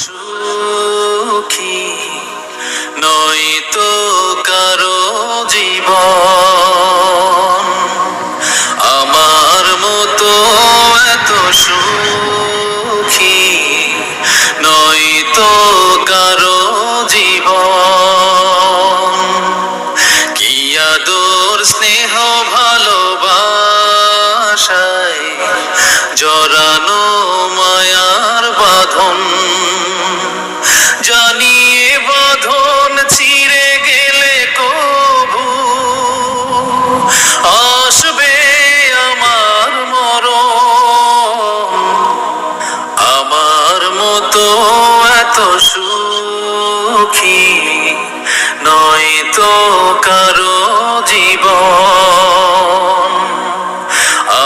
সুখী সুখী, নয়তো কারও জীবন।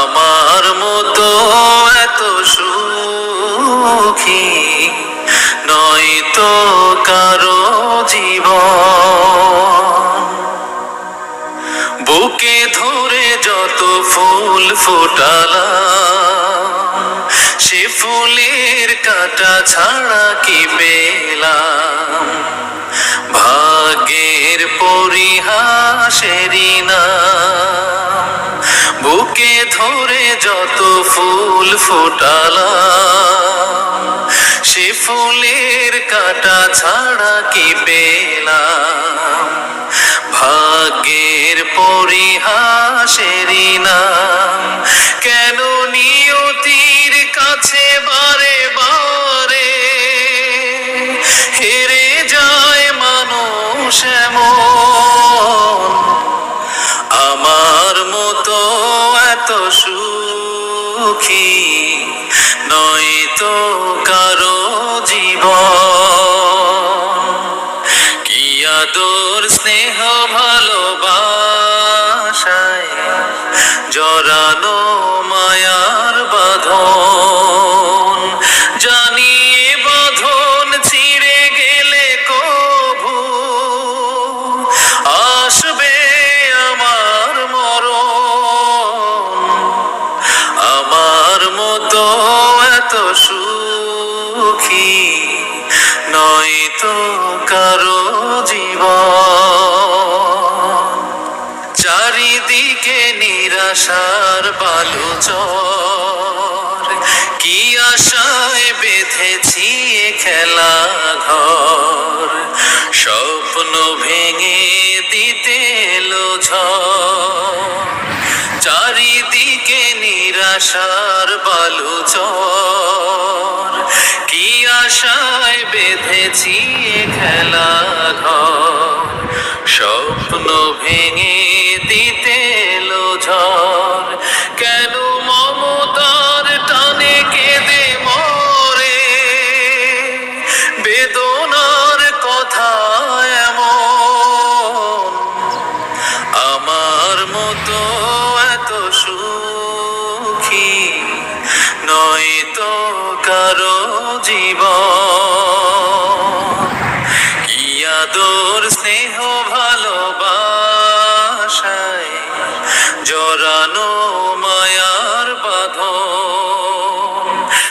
আমার মতো এত সুখী, নয়তো কারও জীবন। বুকে ধরে যত ফুল ফোটালা সে ফুলের কাটা ছাড়া কি পেলাম? ভাগ্যের পরিহাসেরই না বুকে ধরে যত ফুল ফোটালা সে ফুলের কাটা ছাড়া কি পেলাম? ভাগ্যের পরিহাসেরই নাম। কেন জরানো মায়ার বাঁধন? জানি বাঁধন ছিঁড়ে গেলে কভু আসবে আমার মরণ। আমার মতো এত সুখী নয় তো কারও জীবন। চারিদিকে নিরাশার বালুচর কি আশায় বেঁধেছি খেলা ঘর। স্বপ্ন ভেঙে দিতে এলো চারিদিকে নিরাশার বালুচর কি আশায় বেঁধেছি খেলা ঘর। স্বপ্ন ভেঙে দিতে এলো ঝড়। তো এত সুখী নয় তো কারও জীব ইয়াদোর স্নেহ ভালোবাসায় জরানো মায়া